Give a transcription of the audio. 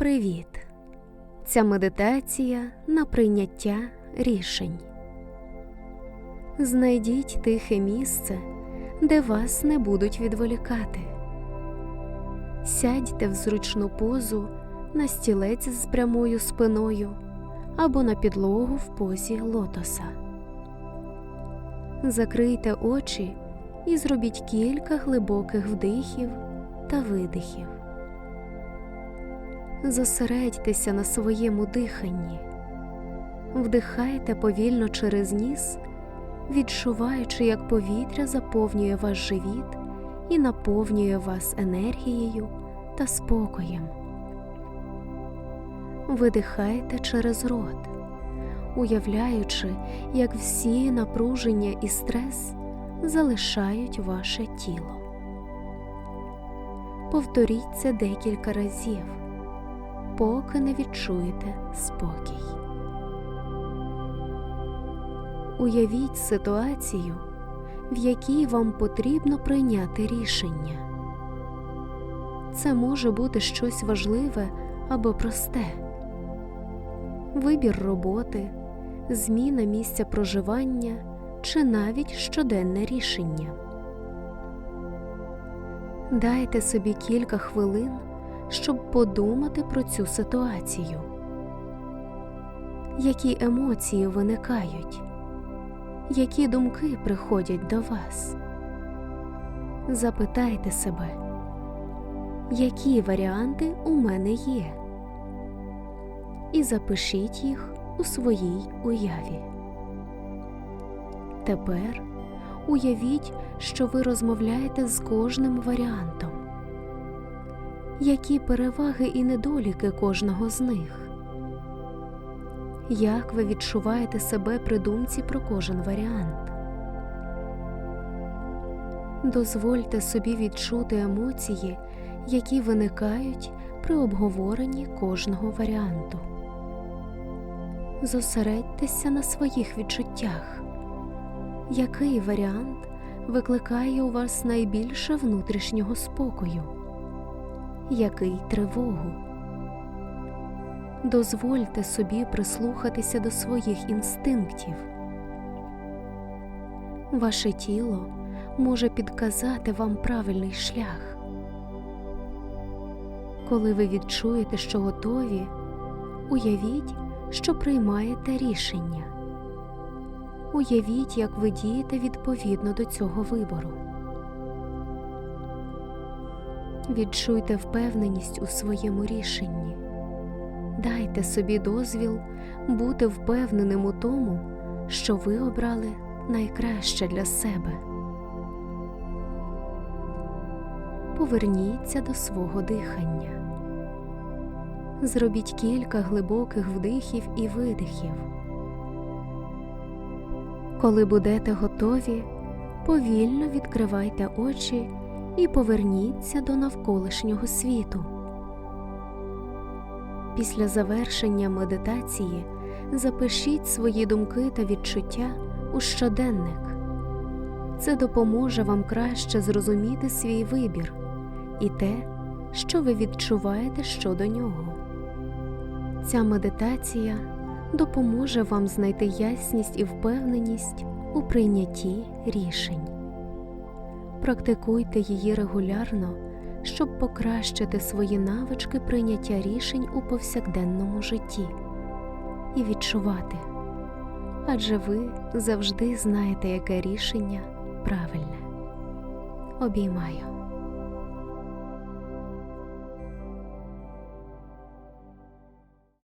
Привіт! Ця медитація на прийняття рішень. Знайдіть тихе місце, де вас не будуть відволікати. Сядьте в зручну позу на стілець з прямою спиною або на підлогу в позі лотоса. Закрийте очі і зробіть кілька глибоких вдихів та видихів. Зосередьтеся на своєму диханні. Вдихайте повільно через ніс, відчуваючи, як повітря заповнює ваш живіт і наповнює вас енергією та спокоєм. Видихайте через рот, уявляючи, як всі напруження і стрес залишають ваше тіло. Повторіть це декілька разів поки не відчуєте спокій. Уявіть ситуацію, в якій вам потрібно прийняти рішення. Це може бути щось важливе або просте, вибір роботи, зміна місця проживання чи навіть щоденне рішення. Дайте собі кілька хвилин щоб подумати про цю ситуацію. Які емоції виникають, які думки приходять до вас? Запитайте себе, які варіанти у мене є, і запишіть їх у своїй уяві. Тепер уявіть, що ви розмовляєте з кожним варіантом які переваги і недоліки кожного з них. Як ви відчуваєте себе при думці про кожен варіант? Дозвольте собі відчути емоції, які виникають при обговоренні кожного варіанту. Зосередьтеся на своїх відчуттях. Який варіант викликає у вас найбільше внутрішнього спокою? Який тривогу. Дозвольте собі прислухатися до своїх інстинктів. Ваше тіло може підказати вам правильний шлях. Коли ви відчуєте, що готові, уявіть, що приймаєте рішення. Уявіть, як ви дієте відповідно до цього вибору. Відчуйте впевненість у своєму рішенні. Дайте собі дозвіл бути впевненим у тому, що ви обрали найкраще для себе. Поверніться до свого дихання. Зробіть кілька глибоких вдихів і видихів. Коли будете готові, повільно відкривайте очі і поверніться до навколишнього світу. Після завершення медитації запишіть свої думки та відчуття у щоденник. Це допоможе вам краще зрозуміти свій вибір і те, що ви відчуваєте щодо нього. Ця медитація допоможе вам знайти ясність і впевненість у прийнятті рішень. Практикуйте її регулярно, щоб покращити свої навички прийняття рішень у повсякденному житті і відчувати, адже ви завжди знаєте, яке рішення правильне. Обіймаю.